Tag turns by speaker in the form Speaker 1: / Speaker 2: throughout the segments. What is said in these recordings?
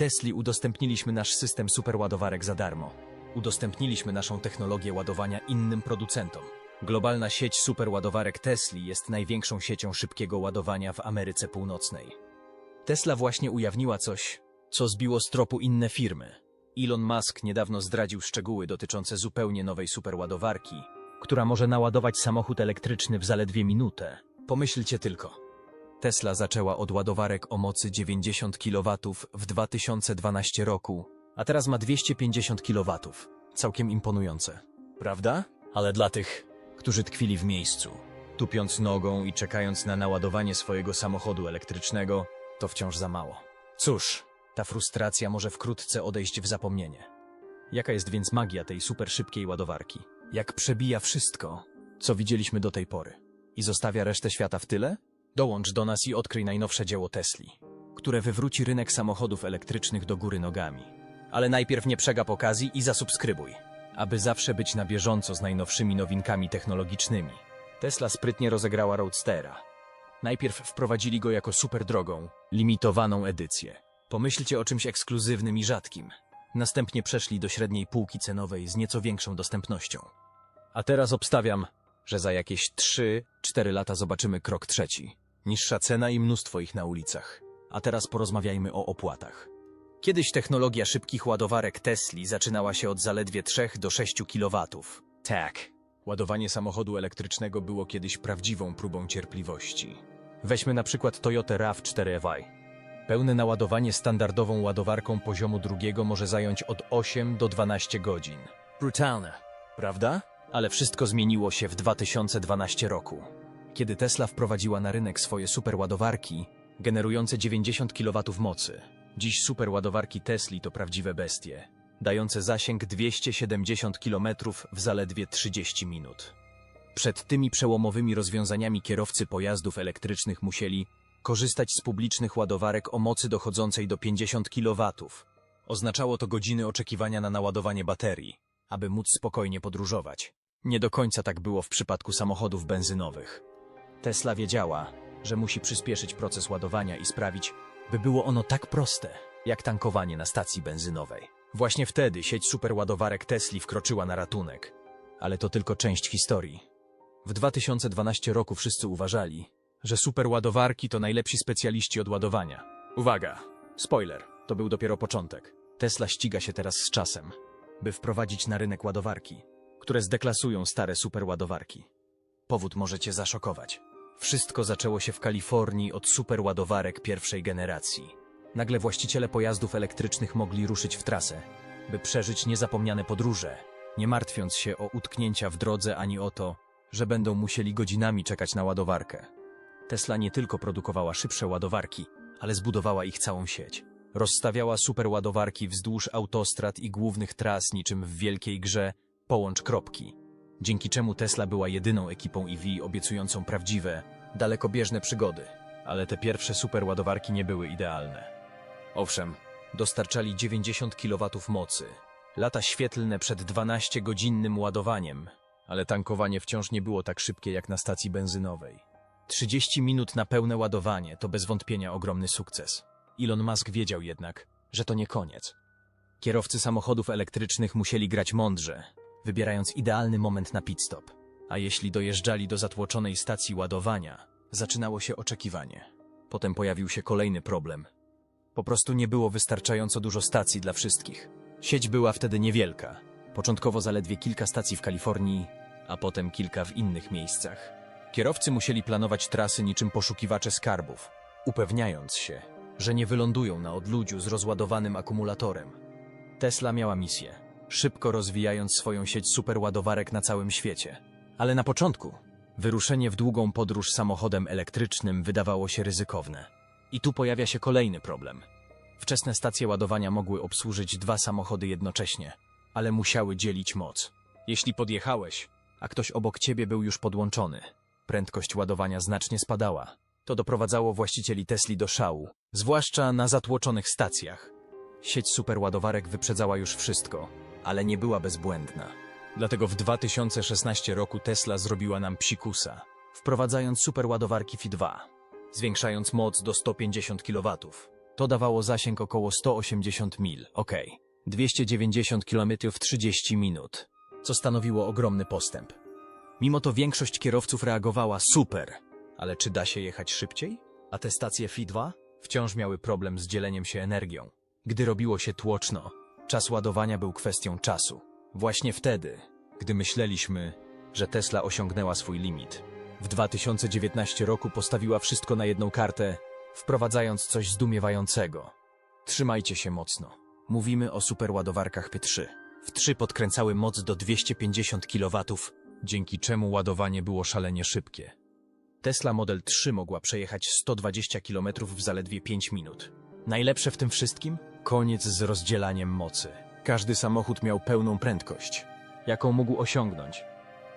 Speaker 1: Tesli udostępniliśmy nasz system superładowarek za darmo. Udostępniliśmy naszą technologię ładowania innym producentom. Globalna sieć superładowarek Tesli jest największą siecią szybkiego ładowania w Ameryce Północnej. Tesla właśnie ujawniła coś, co zbiło z tropu inne firmy. Elon Musk niedawno zdradził szczegóły dotyczące zupełnie nowej superładowarki, która może naładować samochód elektryczny w zaledwie minutę. Pomyślcie tylko. Tesla zaczęła od ładowarek o mocy 90 kW w 2012 roku, a teraz ma 250 kW. Całkiem imponujące. Prawda? Ale dla tych, którzy tkwili w miejscu, tupiąc nogą i czekając na naładowanie swojego samochodu elektrycznego, to wciąż za mało. Cóż, ta frustracja może wkrótce odejść w zapomnienie. Jaka jest więc magia tej super szybkiej ładowarki? Jak przebija wszystko, co widzieliśmy do tej pory i zostawia resztę świata w tyle? Dołącz do nas i odkryj najnowsze dzieło Tesli, które wywróci rynek samochodów elektrycznych do góry nogami. Ale najpierw nie przegap okazji i zasubskrybuj, aby zawsze być na bieżąco z najnowszymi nowinkami technologicznymi. Tesla sprytnie rozegrała Roadstera. Najpierw wprowadzili go jako super drogą, limitowaną edycję. Pomyślcie o czymś ekskluzywnym i rzadkim. Następnie przeszli do średniej półki cenowej z nieco większą dostępnością. A teraz obstawiam, że za jakieś 3-4 lata zobaczymy krok trzeci. Niższa cena i mnóstwo ich na ulicach. A teraz porozmawiajmy o opłatach. Kiedyś technologia szybkich ładowarek Tesli zaczynała się od zaledwie 3 do 6 kW. Tak. Ładowanie samochodu elektrycznego było kiedyś prawdziwą próbą cierpliwości. Weźmy na przykład Toyota RAV4 Pełne naładowanie standardową ładowarką poziomu drugiego może zająć od 8 do 12 godzin. Brutalne, prawda? Ale wszystko zmieniło się w 2012 roku, kiedy Tesla wprowadziła na rynek swoje superładowarki generujące 90 kW mocy. Dziś superładowarki Tesli to prawdziwe bestie, dające zasięg 270 km w zaledwie 30 minut. Przed tymi przełomowymi rozwiązaniami kierowcy pojazdów elektrycznych musieli korzystać z publicznych ładowarek o mocy dochodzącej do 50 kW. Oznaczało to godziny oczekiwania na naładowanie baterii, aby móc spokojnie podróżować. Nie do końca tak było w przypadku samochodów benzynowych. Tesla wiedziała, że musi przyspieszyć proces ładowania i sprawić, by było ono tak proste, jak tankowanie na stacji benzynowej. Właśnie wtedy sieć superładowarek Tesli wkroczyła na ratunek. Ale to tylko część historii. W 2012 roku wszyscy uważali, że superładowarki to najlepsi specjaliści od ładowania. Uwaga! Spoiler, to był dopiero początek. Tesla ściga się teraz z czasem, by wprowadzić na rynek ładowarki, które zdeklasują stare superładowarki. Powód może cię zaszokować. Wszystko zaczęło się w Kalifornii od superładowarek pierwszej generacji. Nagle właściciele pojazdów elektrycznych mogli ruszyć w trasę, by przeżyć niezapomniane podróże, nie martwiąc się o utknięcia w drodze ani o to, że będą musieli godzinami czekać na ładowarkę. Tesla nie tylko produkowała szybsze ładowarki, ale zbudowała ich całą sieć. Rozstawiała superładowarki wzdłuż autostrad i głównych tras niczym w wielkiej grze Połącz kropki. Dzięki czemu Tesla była jedyną ekipą EV obiecującą prawdziwe, dalekobieżne przygody. Ale te pierwsze superładowarki nie były idealne. Owszem, dostarczali 90 kW mocy. Lata świetlne przed 12-godzinnym ładowaniem, ale tankowanie wciąż nie było tak szybkie jak na stacji benzynowej. 30 minut na pełne ładowanie to bez wątpienia ogromny sukces. Elon Musk wiedział jednak, że to nie koniec. Kierowcy samochodów elektrycznych musieli grać mądrze, wybierając idealny moment na pit stop. A jeśli dojeżdżali do zatłoczonej stacji ładowania, zaczynało się oczekiwanie. Potem pojawił się kolejny problem. Po prostu nie było wystarczająco dużo stacji dla wszystkich. Sieć była wtedy niewielka. Początkowo zaledwie kilka stacji w Kalifornii, a potem kilka w innych miejscach. Kierowcy musieli planować trasy niczym poszukiwacze skarbów, upewniając się, że nie wylądują na odludziu z rozładowanym akumulatorem. Tesla miała misję, szybko rozwijając swoją sieć superładowarek na całym świecie. Ale na początku wyruszenie w długą podróż samochodem elektrycznym wydawało się ryzykowne. I tu pojawia się kolejny problem. Wczesne stacje ładowania mogły obsłużyć dwa samochody jednocześnie, ale musiały dzielić moc. Jeśli podjechałeś, a ktoś obok ciebie był już podłączony, prędkość ładowania znacznie spadała. To doprowadzało właścicieli Tesli do szału, zwłaszcza na zatłoczonych stacjach. Sieć superładowarek wyprzedzała już wszystko, ale nie była bezbłędna. Dlatego w 2016 roku Tesla zrobiła nam psikusa, wprowadzając superładowarki Fi 2, zwiększając moc do 150 kW. To dawało zasięg około 180 mil, okej. 290 km w 30 minut, co stanowiło ogromny postęp. Mimo to większość kierowców reagowała super. Ale czy da się jechać szybciej? A te stacje FI2 wciąż miały problem z dzieleniem się energią. Gdy robiło się tłoczno, czas ładowania był kwestią czasu. Właśnie wtedy, gdy myśleliśmy, że Tesla osiągnęła swój limit, w 2019 roku postawiła wszystko na jedną kartę, wprowadzając coś zdumiewającego. Trzymajcie się mocno. Mówimy o superładowarkach P3. W 3 podkręcały moc do 250 kW, dzięki czemu ładowanie było szalenie szybkie. Tesla Model 3 mogła przejechać 120 km w zaledwie 5 minut. Najlepsze w tym wszystkim? Koniec z rozdzielaniem mocy. Każdy samochód miał pełną prędkość, jaką mógł osiągnąć.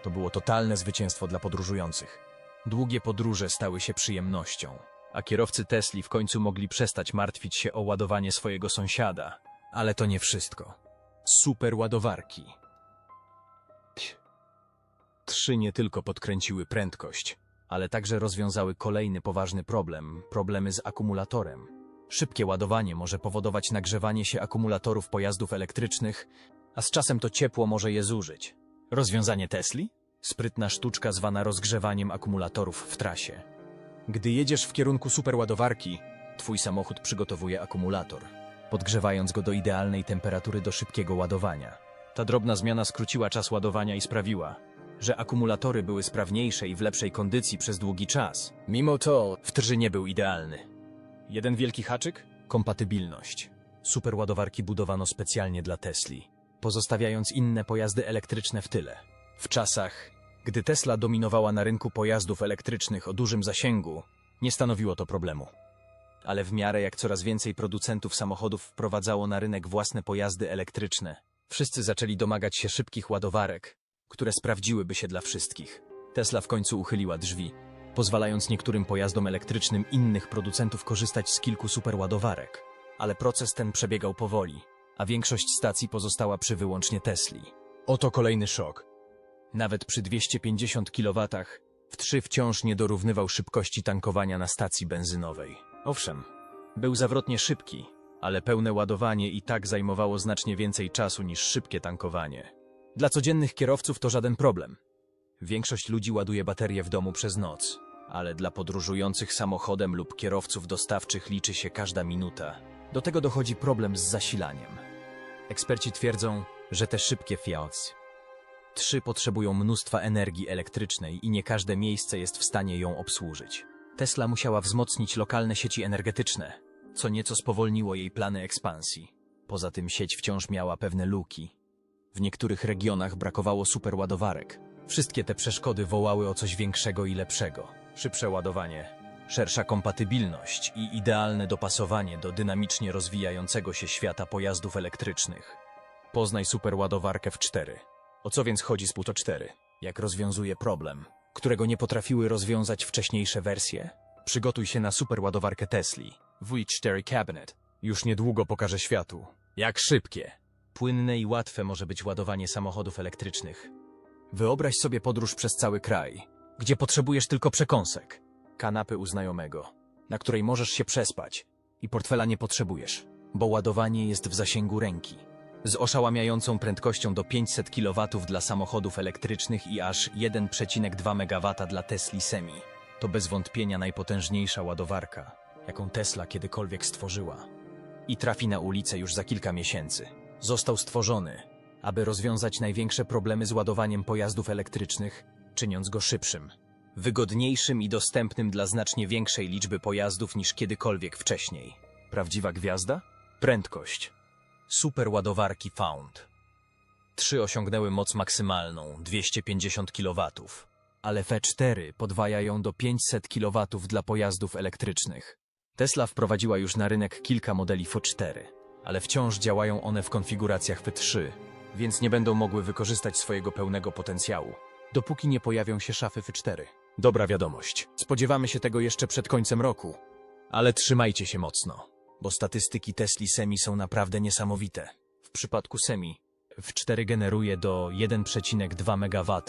Speaker 1: To było totalne zwycięstwo dla podróżujących. Długie podróże stały się przyjemnością, a kierowcy Tesli w końcu mogli przestać martwić się o ładowanie swojego sąsiada. Ale to nie wszystko. Super ładowarki. Trzy nie tylko podkręciły prędkość, ale także rozwiązały kolejny poważny problem problemy z akumulatorem. Szybkie ładowanie może powodować nagrzewanie się akumulatorów pojazdów elektrycznych, a z czasem to ciepło może je zużyć. Rozwiązanie Tesli? Sprytna sztuczka zwana rozgrzewaniem akumulatorów w trasie. Gdy jedziesz w kierunku superładowarki, twój samochód przygotowuje akumulator, podgrzewając go do idealnej temperatury do szybkiego ładowania. Ta drobna zmiana skróciła czas ładowania i sprawiła, że akumulatory były sprawniejsze i w lepszej kondycji przez długi czas. Mimo to wtrzy nie był idealny. Jeden wielki haczyk? Kompatybilność. Superładowarki budowano specjalnie dla Tesli, pozostawiając inne pojazdy elektryczne w tyle. W czasach, gdy Tesla dominowała na rynku pojazdów elektrycznych o dużym zasięgu, nie stanowiło to problemu. Ale w miarę jak coraz więcej producentów samochodów wprowadzało na rynek własne pojazdy elektryczne, wszyscy zaczęli domagać się szybkich ładowarek, które sprawdziłyby się dla wszystkich. Tesla w końcu uchyliła drzwi, pozwalając niektórym pojazdom elektrycznym innych producentów korzystać z kilku superładowarek. Ale proces ten przebiegał powoli, a większość stacji pozostała przy wyłącznie Tesli. Oto kolejny szok. Nawet przy 250 kW w 3 wciąż nie dorównywał szybkości tankowania na stacji benzynowej. Owszem, był zawrotnie szybki, ale pełne ładowanie i tak zajmowało znacznie więcej czasu niż szybkie tankowanie. Dla codziennych kierowców to żaden problem. Większość ludzi ładuje baterie w domu przez noc, ale dla podróżujących samochodem lub kierowców dostawczych liczy się każda minuta. Do tego dochodzi problem z zasilaniem. Eksperci twierdzą, że te szybkie Fiats 3 potrzebują mnóstwa energii elektrycznej i nie każde miejsce jest w stanie ją obsłużyć. Tesla musiała wzmocnić lokalne sieci energetyczne, co nieco spowolniło jej plany ekspansji. Poza tym sieć wciąż miała pewne luki. W niektórych regionach brakowało superładowarek. Wszystkie te przeszkody wołały o coś większego i lepszego. Szybsze ładowanie, szersza kompatybilność i idealne dopasowanie do dynamicznie rozwijającego się świata pojazdów elektrycznych. Poznaj superładowarkę w 4. O co więc chodzi z Pluto 4? Jak rozwiązuje problem, którego nie potrafiły rozwiązać wcześniejsze wersje? Przygotuj się na superładowarkę Tesli. V4 Cabinet. Już niedługo pokaże światu. Jak szybkie, płynne i łatwe może być ładowanie samochodów elektrycznych. Wyobraź sobie podróż przez cały kraj, gdzie potrzebujesz tylko przekąsek, kanapy u znajomego, na której możesz się przespać i portfela nie potrzebujesz, bo ładowanie jest w zasięgu ręki. Z oszałamiającą prędkością do 500 kW dla samochodów elektrycznych i aż 1,2 MW dla Tesli Semi. To bez wątpienia najpotężniejsza ładowarka, jaką Tesla kiedykolwiek stworzyła. I trafi na ulicę już za kilka miesięcy. Został stworzony, aby rozwiązać największe problemy z ładowaniem pojazdów elektrycznych, czyniąc go szybszym, wygodniejszym i dostępnym dla znacznie większej liczby pojazdów niż kiedykolwiek wcześniej. Prawdziwa gwiazda? Prędkość. Superładowarki Found. Trzy osiągnęły moc maksymalną 250 kW, ale F4 podwaja ją do 500 kW dla pojazdów elektrycznych. Tesla wprowadziła już na rynek kilka modeli F4, ale wciąż działają one w konfiguracjach F3, więc nie będą mogły wykorzystać swojego pełnego potencjału, dopóki nie pojawią się szafy F4. Dobra wiadomość. Spodziewamy się tego jeszcze przed końcem roku. Ale trzymajcie się mocno, bo statystyki Tesli Semi są naprawdę niesamowite. W przypadku Semi F4 generuje do 1,2 MW,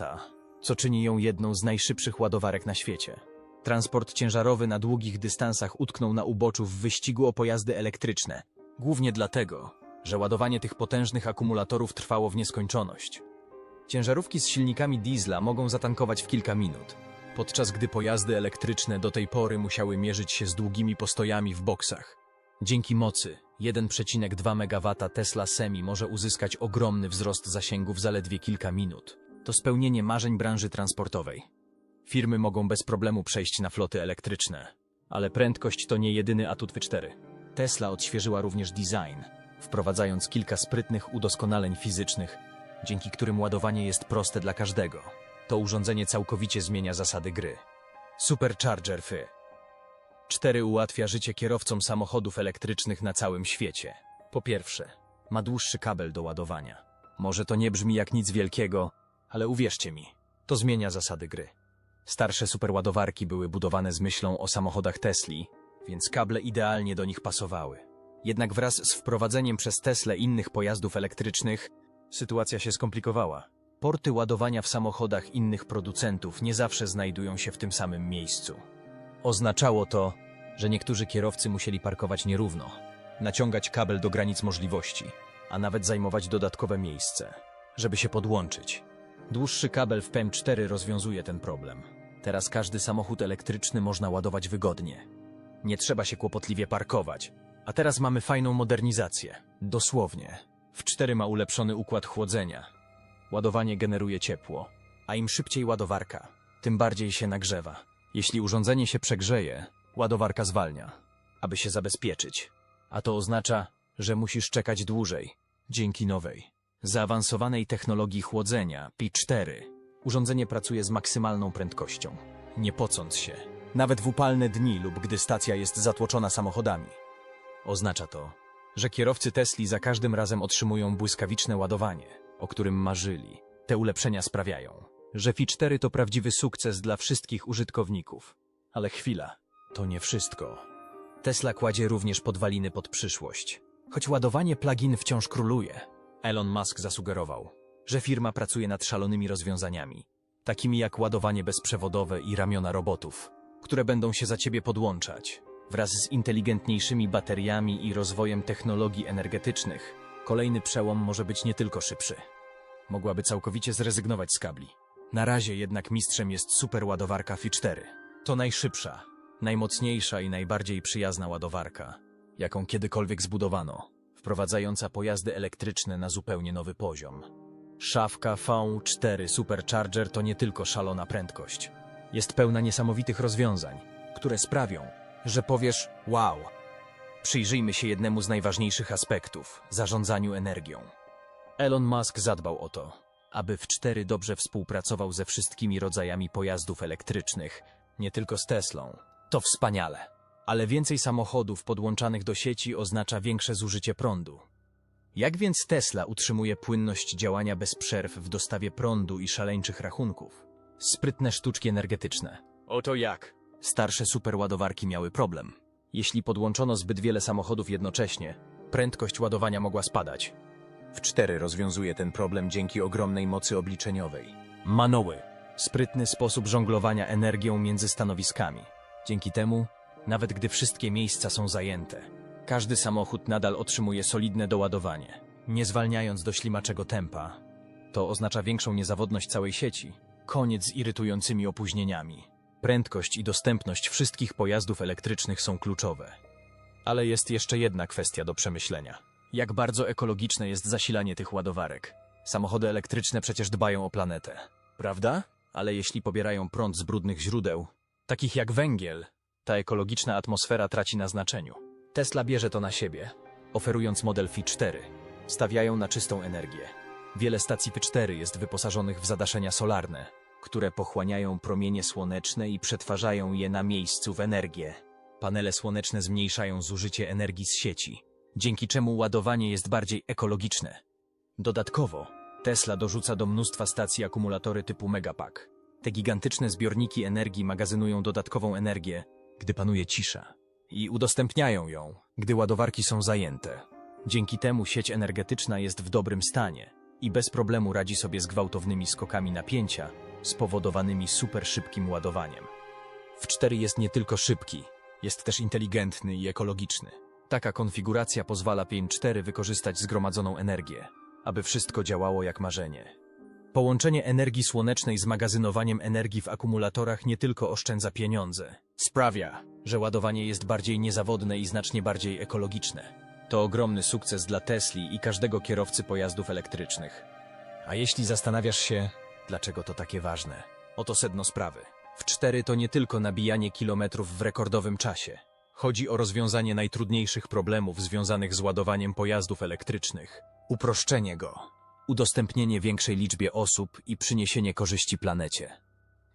Speaker 1: co czyni ją jedną z najszybszych ładowarek na świecie. Transport ciężarowy na długich dystansach utknął na uboczu w wyścigu o pojazdy elektryczne. Głównie dlatego, że ładowanie tych potężnych akumulatorów trwało w nieskończoność. Ciężarówki z silnikami diesla mogą zatankować w kilka minut, podczas gdy pojazdy elektryczne do tej pory musiały mierzyć się z długimi postojami w boksach. Dzięki mocy 1,2 MW Tesla Semi może uzyskać ogromny wzrost zasięgu w zaledwie kilka minut. To spełnienie marzeń branży transportowej. Firmy mogą bez problemu przejść na floty elektryczne. Ale prędkość to nie jedyny atut W4. Tesla odświeżyła również design, wprowadzając kilka sprytnych udoskonaleń fizycznych, dzięki którym ładowanie jest proste dla każdego. To urządzenie całkowicie zmienia zasady gry. Supercharger FY 4 ułatwia życie kierowcom samochodów elektrycznych na całym świecie. Po pierwsze, ma dłuższy kabel do ładowania. Może to nie brzmi jak nic wielkiego, ale uwierzcie mi, to zmienia zasady gry. Starsze superładowarki były budowane z myślą o samochodach Tesli, więc kable idealnie do nich pasowały. Jednak wraz z wprowadzeniem przez Tesla innych pojazdów elektrycznych, sytuacja się skomplikowała. Porty ładowania w samochodach innych producentów nie zawsze znajdują się w tym samym miejscu. Oznaczało to, że niektórzy kierowcy musieli parkować nierówno, naciągać kabel do granic możliwości, a nawet zajmować dodatkowe miejsce, żeby się podłączyć. Dłuższy kabel w PM4 rozwiązuje ten problem. Teraz każdy samochód elektryczny można ładować wygodnie. Nie trzeba się kłopotliwie parkować. A teraz mamy fajną modernizację. Dosłownie. W 4 ma ulepszony układ chłodzenia. Ładowanie generuje ciepło, a im szybciej ładowarka, tym bardziej się nagrzewa. Jeśli urządzenie się przegrzeje, ładowarka zwalnia, aby się zabezpieczyć. A to oznacza, że musisz czekać dłużej, dzięki nowej, zaawansowanej technologii chłodzenia P4. Urządzenie pracuje z maksymalną prędkością, nie pocąc się, nawet w upalne dni lub gdy stacja jest zatłoczona samochodami. Oznacza to, że kierowcy Tesli za każdym razem otrzymują błyskawiczne ładowanie, o którym marzyli. Te ulepszenia sprawiają, że Fi4 to prawdziwy sukces dla wszystkich użytkowników. Ale chwila, to nie wszystko. Tesla kładzie również podwaliny pod przyszłość. Choć ładowanie plug-in wciąż króluje, Elon Musk zasugerował, że firma pracuje nad szalonymi rozwiązaniami, takimi jak ładowanie bezprzewodowe i ramiona robotów, które będą się za ciebie podłączać. Wraz z inteligentniejszymi bateriami i rozwojem technologii energetycznych, kolejny przełom może być nie tylko szybszy. Mogłaby całkowicie zrezygnować z kabli. Na razie jednak mistrzem jest superładowarka Fi4. To najszybsza, najmocniejsza i najbardziej przyjazna ładowarka, jaką kiedykolwiek zbudowano, wprowadzająca pojazdy elektryczne na zupełnie nowy poziom. Szafka V4 Supercharger to nie tylko szalona prędkość. Jest pełna niesamowitych rozwiązań, które sprawią, że powiesz wow. Przyjrzyjmy się jednemu z najważniejszych aspektów zarządzaniu energią. Elon Musk zadbał o to, aby w 4 dobrze współpracował ze wszystkimi rodzajami pojazdów elektrycznych, nie tylko z Teslą. To wspaniale. Ale więcej samochodów podłączanych do sieci oznacza większe zużycie prądu. Jak więc Tesla utrzymuje płynność działania bez przerw w dostawie prądu i szaleńczych rachunków? Sprytne sztuczki energetyczne. Oto jak. Starsze superładowarki miały problem. Jeśli podłączono zbyt wiele samochodów jednocześnie, prędkość ładowania mogła spadać. W 4 rozwiązuje ten problem dzięki ogromnej mocy obliczeniowej. Manoły. Sprytny sposób żonglowania energią między stanowiskami. Dzięki temu, nawet gdy wszystkie miejsca są zajęte, każdy samochód nadal otrzymuje solidne doładowanie, nie zwalniając do ślimaczego tempa. To oznacza większą niezawodność całej sieci, koniec z irytującymi opóźnieniami. Prędkość i dostępność wszystkich pojazdów elektrycznych są kluczowe. Ale jest jeszcze jedna kwestia do przemyślenia. Jak bardzo ekologiczne jest zasilanie tych ładowarek? Samochody elektryczne przecież dbają o planetę, prawda? Ale jeśli pobierają prąd z brudnych źródeł, takich jak węgiel, ta ekologiczna atmosfera traci na znaczeniu. Tesla bierze to na siebie, oferując model Fi 4. Stawiają na czystą energię. Wiele stacji Fi 4 jest wyposażonych w zadaszenia solarne, które pochłaniają promienie słoneczne i przetwarzają je na miejscu w energię. Panele słoneczne zmniejszają zużycie energii z sieci, dzięki czemu ładowanie jest bardziej ekologiczne. Dodatkowo, Tesla dorzuca do mnóstwa stacji akumulatory typu Megapack. Te gigantyczne zbiorniki energii magazynują dodatkową energię, gdy panuje cisza, i udostępniają ją, gdy ładowarki są zajęte. Dzięki temu sieć energetyczna jest w dobrym stanie i bez problemu radzi sobie z gwałtownymi skokami napięcia spowodowanymi super szybkim ładowaniem. W 4 jest nie tylko szybki, jest też inteligentny i ekologiczny. Taka konfiguracja pozwala 5.4 wykorzystać zgromadzoną energię, aby wszystko działało jak marzenie. Połączenie energii słonecznej z magazynowaniem energii w akumulatorach nie tylko oszczędza pieniądze, sprawia, że ładowanie jest bardziej niezawodne i znacznie bardziej ekologiczne. To ogromny sukces dla Tesli i każdego kierowcy pojazdów elektrycznych. A jeśli zastanawiasz się, dlaczego to takie ważne, oto sedno sprawy. W 4 to nie tylko nabijanie kilometrów w rekordowym czasie. Chodzi o rozwiązanie najtrudniejszych problemów związanych z ładowaniem pojazdów elektrycznych, uproszczenie go, udostępnienie większej liczbie osób i przyniesienie korzyści planecie.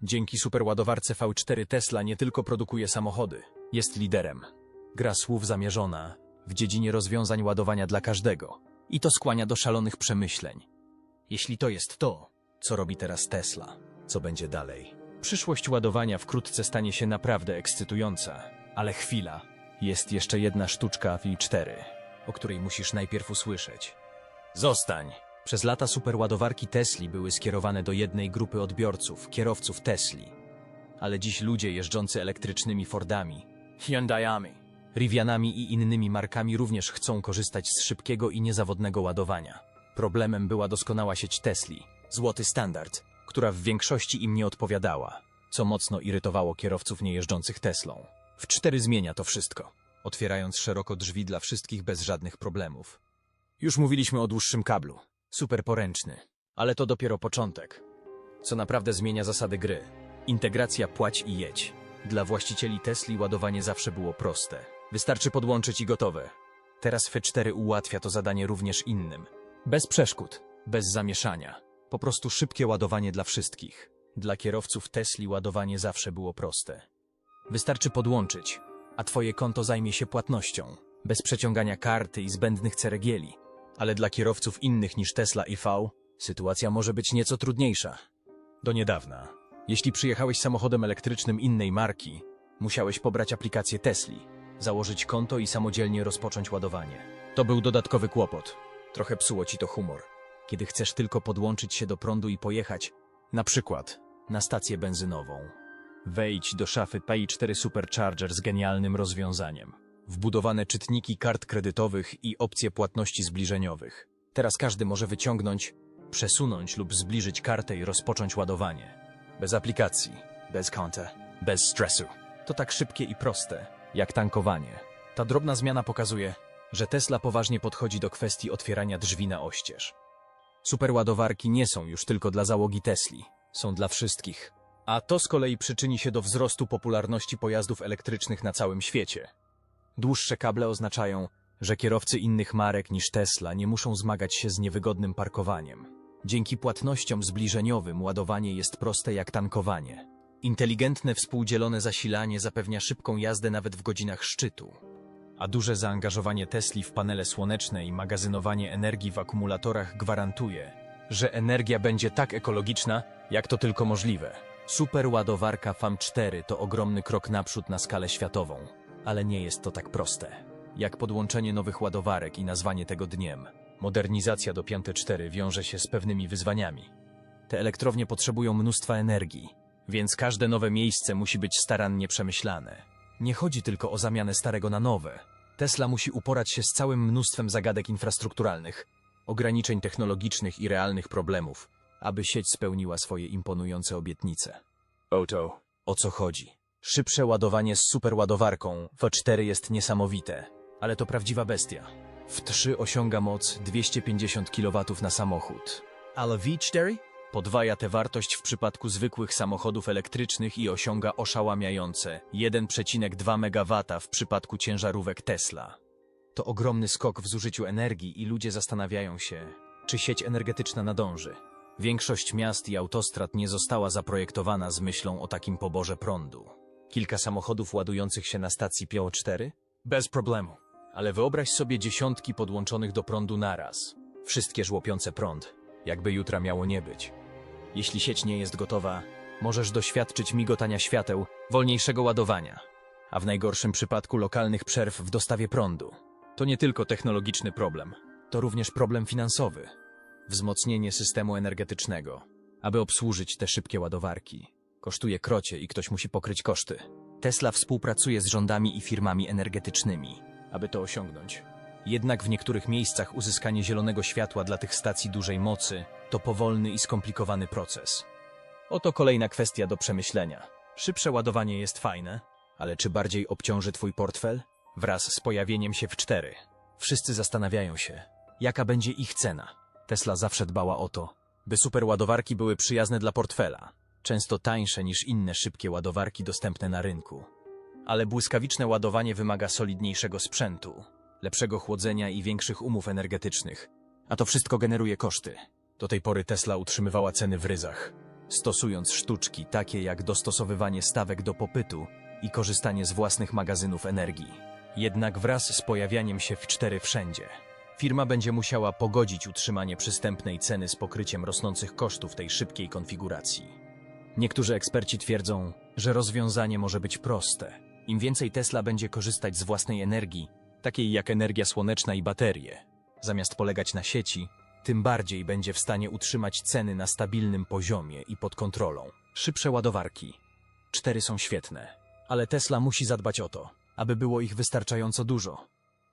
Speaker 1: Dzięki superładowarce V4 Tesla nie tylko produkuje samochody, jest liderem. Gra słów zamierzona w dziedzinie rozwiązań ładowania dla każdego i to skłania do szalonych przemyśleń. Jeśli to jest to, co robi teraz Tesla, co będzie dalej? Przyszłość ładowania wkrótce stanie się naprawdę ekscytująca, ale chwila. Jest jeszcze jedna sztuczka w i4, o której musisz najpierw usłyszeć. Zostań! Przez lata superładowarki Tesli były skierowane do jednej grupy odbiorców, kierowców Tesli. Ale dziś ludzie jeżdżący elektrycznymi Fordami, Hyundaiami, Rivianami i innymi markami również chcą korzystać z szybkiego i niezawodnego ładowania. Problemem była doskonała sieć Tesli, złoty standard, która w większości im nie odpowiadała, co mocno irytowało kierowców niejeżdżących Teslą. W 4 zmienia to wszystko, otwierając szeroko drzwi dla wszystkich bez żadnych problemów. Już mówiliśmy o dłuższym kablu, super poręczny, ale to dopiero początek. Co naprawdę zmienia zasady gry. Integracja płać i jedź. Dla właścicieli Tesli ładowanie zawsze było proste. Wystarczy podłączyć i gotowe. Teraz F4 ułatwia to zadanie również innym. Bez przeszkód, bez zamieszania. Po prostu szybkie ładowanie dla wszystkich. Dla kierowców Tesli ładowanie zawsze było proste. Wystarczy podłączyć, a twoje konto zajmie się płatnością, bez przeciągania karty i zbędnych ceregieli. Ale dla kierowców innych niż Tesla i V, sytuacja może być nieco trudniejsza. Do niedawna, jeśli przyjechałeś samochodem elektrycznym innej marki, musiałeś pobrać aplikację Tesli, założyć konto i samodzielnie rozpocząć ładowanie. To był dodatkowy kłopot. Trochę psuło ci to humor. Kiedy chcesz tylko podłączyć się do prądu i pojechać, na przykład na stację benzynową. Wejdź do szafy Pay4 Supercharger z genialnym rozwiązaniem. Wbudowane czytniki kart kredytowych i opcje płatności zbliżeniowych. Teraz każdy może wyciągnąć, przesunąć lub zbliżyć kartę i rozpocząć ładowanie. Bez aplikacji, bez konta, bez stresu. To tak szybkie i proste, jak tankowanie. Ta drobna zmiana pokazuje, że Tesla poważnie podchodzi do kwestii otwierania drzwi na oścież. Superładowarki nie są już tylko dla załogi Tesli, są dla wszystkich. A to z kolei przyczyni się do wzrostu popularności pojazdów elektrycznych na całym świecie. Dłuższe kable oznaczają, że kierowcy innych marek niż Tesla nie muszą zmagać się z niewygodnym parkowaniem. Dzięki płatnościom zbliżeniowym ładowanie jest proste jak tankowanie. Inteligentne współdzielone zasilanie zapewnia szybką jazdę nawet w godzinach szczytu. A duże zaangażowanie Tesli w panele słoneczne i magazynowanie energii w akumulatorach gwarantuje, że energia będzie tak ekologiczna, jak to tylko możliwe. Superładowarka FAM4 to ogromny krok naprzód na skalę światową, ale nie jest to tak proste. Jak podłączenie nowych ładowarek i nazwanie tego dniem. Modernizacja do Piąte 4 wiąże się z pewnymi wyzwaniami. Te elektrownie potrzebują mnóstwa energii, więc każde nowe miejsce musi być starannie przemyślane. Nie chodzi tylko o zamianę starego na nowe. Tesla musi uporać się z całym mnóstwem zagadek infrastrukturalnych, ograniczeń technologicznych i realnych problemów, aby sieć spełniła swoje imponujące obietnice. Oto, o co chodzi? Szybsze ładowanie z superładowarką V4 jest niesamowite, ale to prawdziwa bestia. W 3 osiąga moc 250 kW na samochód. Ale V4 podwaja tę wartość w przypadku zwykłych samochodów elektrycznych i osiąga oszałamiające 1,2 MW w przypadku ciężarówek Tesla. To ogromny skok w zużyciu energii i ludzie zastanawiają się, czy sieć energetyczna nadąży. Większość miast i autostrad nie została zaprojektowana z myślą o takim poborze prądu. Kilka samochodów ładujących się na stacji PO4? Bez problemu. Ale wyobraź sobie dziesiątki podłączonych do prądu naraz. Wszystkie żłopiące prąd, jakby jutra miało nie być. Jeśli sieć nie jest gotowa, możesz doświadczyć migotania świateł, wolniejszego ładowania, a w najgorszym przypadku lokalnych przerw w dostawie prądu. To nie tylko technologiczny problem, to również problem finansowy. Wzmocnienie systemu energetycznego, aby obsłużyć te szybkie ładowarki. Kosztuje krocie i ktoś musi pokryć koszty. Tesla współpracuje z rządami i firmami energetycznymi, aby to osiągnąć. Jednak w niektórych miejscach uzyskanie zielonego światła dla tych stacji dużej mocy to powolny i skomplikowany proces. Oto kolejna kwestia do przemyślenia. Szybsze ładowanie jest fajne, ale czy bardziej obciąży twój portfel? Wraz z pojawieniem się w 4. Wszyscy zastanawiają się, jaka będzie ich cena. Tesla zawsze dbała o to, by superładowarki były przyjazne dla portfela, często tańsze niż inne szybkie ładowarki dostępne na rynku. Ale błyskawiczne ładowanie wymaga solidniejszego sprzętu, lepszego chłodzenia i większych umów energetycznych, a to wszystko generuje koszty. Do tej pory Tesla utrzymywała ceny w ryzach, stosując sztuczki takie jak dostosowywanie stawek do popytu i korzystanie z własnych magazynów energii. Jednak wraz z pojawianiem się w 4 wszędzie, firma będzie musiała pogodzić utrzymanie przystępnej ceny z pokryciem rosnących kosztów tej szybkiej konfiguracji. Niektórzy eksperci twierdzą, że rozwiązanie może być proste. Im więcej Tesla będzie korzystać z własnej energii, takiej jak energia słoneczna i baterie, zamiast polegać na sieci, tym bardziej będzie w stanie utrzymać ceny na stabilnym poziomie i pod kontrolą. Szybsze ładowarki. Cztery są świetne, ale Tesla musi zadbać o to, aby było ich wystarczająco dużo.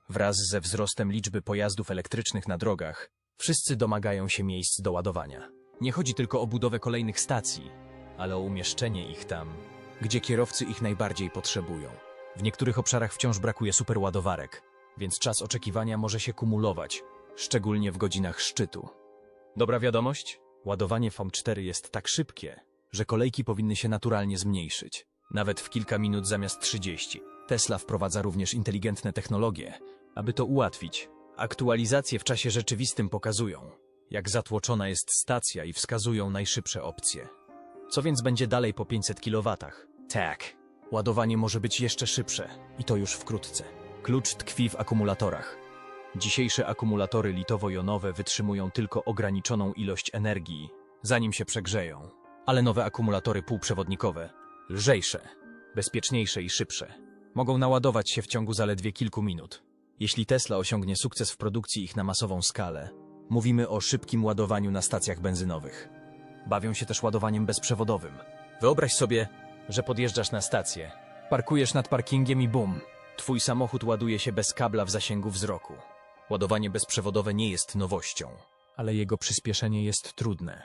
Speaker 1: Wraz ze wzrostem liczby pojazdów elektrycznych na drogach, wszyscy domagają się miejsc do ładowania. Nie chodzi tylko o budowę kolejnych stacji, ale o umieszczenie ich tam, gdzie kierowcy ich najbardziej potrzebują. W niektórych obszarach wciąż brakuje superładowarek, więc czas oczekiwania może się kumulować, szczególnie w godzinach szczytu. Dobra wiadomość? Ładowanie FOM4 jest tak szybkie, że kolejki powinny się naturalnie zmniejszyć, nawet w kilka minut zamiast 30. Tesla wprowadza również inteligentne technologie, aby to ułatwić. Aktualizacje w czasie rzeczywistym pokazują, jak zatłoczona jest stacja i wskazują najszybsze opcje. Co więc będzie dalej po 500 kW? Tak. Ładowanie może być jeszcze szybsze i to już wkrótce. Klucz tkwi w akumulatorach. Dzisiejsze akumulatory litowo-jonowe wytrzymują tylko ograniczoną ilość energii, zanim się przegrzeją. Ale nowe akumulatory półprzewodnikowe, lżejsze, bezpieczniejsze i szybsze, mogą naładować się w ciągu zaledwie kilku minut. Jeśli Tesla osiągnie sukces w produkcji ich na masową skalę, mówimy o szybkim ładowaniu na stacjach benzynowych. Bawią się też ładowaniem bezprzewodowym. Wyobraź sobie, że podjeżdżasz na stację, parkujesz nad parkingiem i bum, twój samochód ładuje się bez kabla w zasięgu wzroku. Ładowanie bezprzewodowe nie jest nowością, ale jego przyspieszenie jest trudne.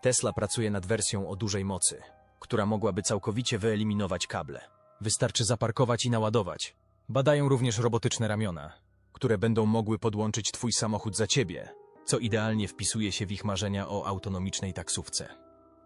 Speaker 1: Tesla pracuje nad wersją o dużej mocy, która mogłaby całkowicie wyeliminować kable. Wystarczy zaparkować i naładować. Badają również robotyczne ramiona, które będą mogły podłączyć twój samochód za ciebie, co idealnie wpisuje się w ich marzenia o autonomicznej taksówce.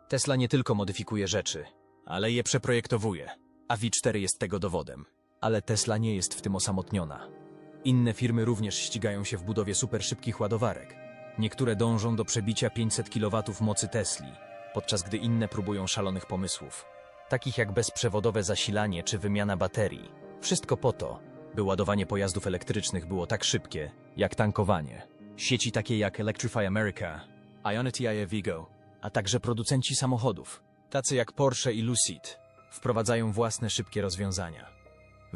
Speaker 1: Tesla nie tylko modyfikuje rzeczy, ale je przeprojektowuje, a V4 jest tego dowodem. Ale Tesla nie jest w tym osamotniona. Inne firmy również ścigają się w budowie superszybkich ładowarek. Niektóre dążą do przebicia 500 kW mocy Tesli, podczas gdy inne próbują szalonych pomysłów, takich jak bezprzewodowe zasilanie czy wymiana baterii. Wszystko po to, by ładowanie pojazdów elektrycznych było tak szybkie, jak tankowanie. Sieci takie jak Electrify America, Ionity IE Vigo, a także producenci samochodów, tacy jak Porsche i Lucid, wprowadzają własne szybkie rozwiązania.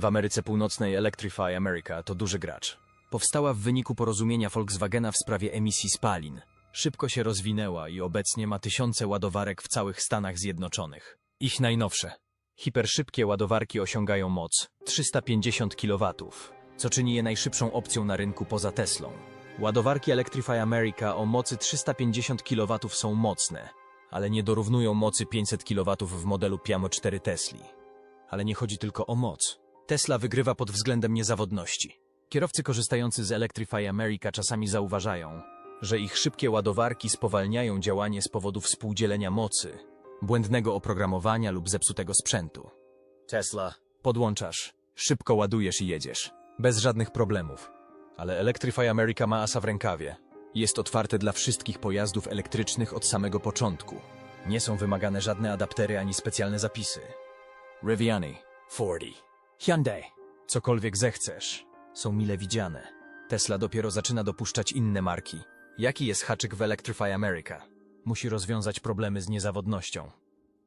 Speaker 1: W Ameryce Północnej Electrify America to duży gracz. Powstała w wyniku porozumienia Volkswagena w sprawie emisji spalin. Szybko się rozwinęła i obecnie ma tysiące ładowarek w całych Stanach Zjednoczonych. Ich najnowsze. Hiperszybkie ładowarki osiągają moc 350 kW, co czyni je najszybszą opcją na rynku poza Teslą. Ładowarki Electrify America o mocy 350 kW są mocne, ale nie dorównują mocy 500 kW w modelu Piamo 4 Tesli. Ale nie chodzi tylko o moc. Tesla wygrywa pod względem niezawodności. Kierowcy korzystający z Electrify America czasami zauważają, że ich szybkie ładowarki spowalniają działanie z powodu współdzielenia mocy, błędnego oprogramowania lub zepsutego sprzętu. Tesla. Podłączasz, szybko ładujesz i jedziesz. Bez żadnych problemów. Ale Electrify America ma asa w rękawie. Jest otwarte dla wszystkich pojazdów elektrycznych od samego początku. Nie są wymagane żadne adaptery ani specjalne zapisy. Riviani, Fordi, Hyundai, cokolwiek zechcesz, są mile widziane. Tesla dopiero zaczyna dopuszczać inne marki. Jaki jest haczyk w Electrify America? Musi rozwiązać problemy z niezawodnością.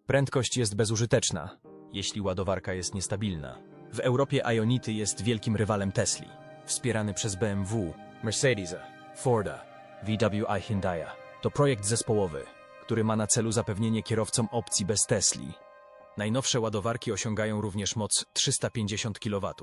Speaker 1: Prędkość jest bezużyteczna, jeśli ładowarka jest niestabilna. W Europie Ionity jest wielkim rywalem Tesli, wspierany przez BMW, Mercedesa, Forda, VW i Hyundai'a. To projekt zespołowy, który ma na celu zapewnienie kierowcom opcji bez Tesli, Najnowsze ładowarki osiągają również moc 350 kW.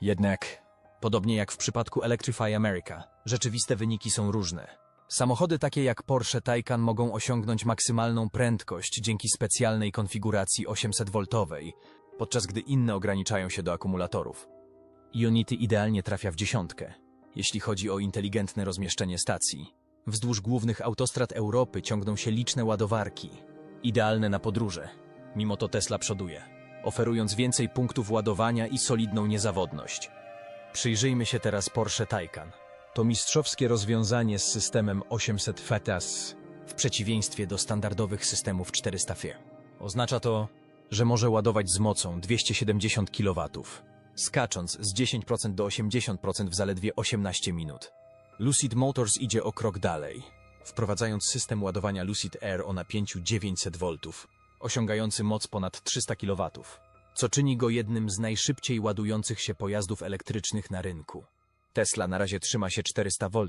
Speaker 1: Jednak, podobnie jak w przypadku Electrify America, rzeczywiste wyniki są różne. Samochody takie jak Porsche Taycan mogą osiągnąć maksymalną prędkość dzięki specjalnej konfiguracji 800V, podczas gdy inne ograniczają się do akumulatorów. Ionity idealnie trafia w dziesiątkę, jeśli chodzi o inteligentne rozmieszczenie stacji. Wzdłuż głównych autostrad Europy ciągną się liczne ładowarki, idealne na podróże. Mimo to Tesla przoduje, oferując więcej punktów ładowania i solidną niezawodność. Przyjrzyjmy się teraz Porsche Taycan. To mistrzowskie rozwiązanie z systemem 800 FATAS w przeciwieństwie do standardowych systemów 400 FE. Oznacza to, że może ładować z mocą 270 kW, skacząc z 10% do 80% w zaledwie 18 minut. Lucid Motors idzie o krok dalej, wprowadzając system ładowania Lucid Air o napięciu 900 V, osiągający moc ponad 300 kW, co czyni go jednym z najszybciej ładujących się pojazdów elektrycznych na rynku. Tesla na razie trzyma się 400 V,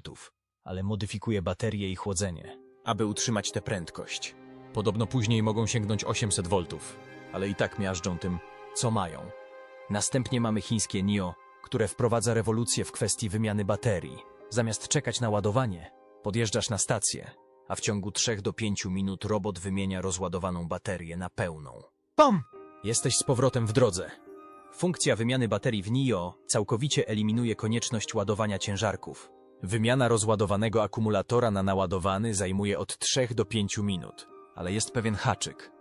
Speaker 1: ale modyfikuje baterie i chłodzenie, aby utrzymać tę prędkość. Podobno później mogą sięgnąć 800 V, ale i tak miażdżą tym, co mają. Następnie mamy chińskie NIO, które wprowadza rewolucję w kwestii wymiany baterii. Zamiast czekać na ładowanie, podjeżdżasz na stację, a w ciągu 3 do 5 minut robot wymienia rozładowaną baterię na pełną.
Speaker 2: Pom!
Speaker 1: Jesteś z powrotem w drodze. Funkcja wymiany baterii w NIO całkowicie eliminuje konieczność ładowania ciężarków. Wymiana rozładowanego akumulatora na naładowany zajmuje od 3 do 5 minut, ale jest pewien haczyk.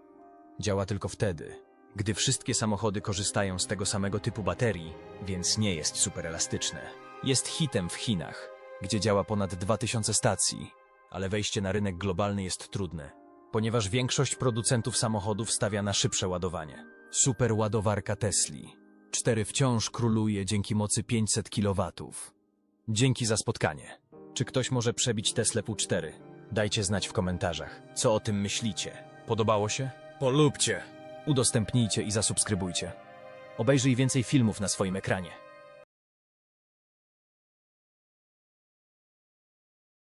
Speaker 1: Działa tylko wtedy, gdy wszystkie samochody korzystają z tego samego typu baterii, więc nie jest super elastyczne. Jest hitem w Chinach, gdzie działa ponad 2000 stacji, ale wejście na rynek globalny jest trudne, ponieważ większość producentów samochodów stawia na szybsze ładowanie. Super ładowarka Tesli. 4 wciąż króluje dzięki mocy 500 kW. Dzięki za spotkanie. Czy ktoś może przebić Tesla Q4? Dajcie znać w komentarzach, co o tym myślicie. Podobało się? Polubcie! Udostępnijcie i zasubskrybujcie. Obejrzyj więcej filmów na swoim ekranie.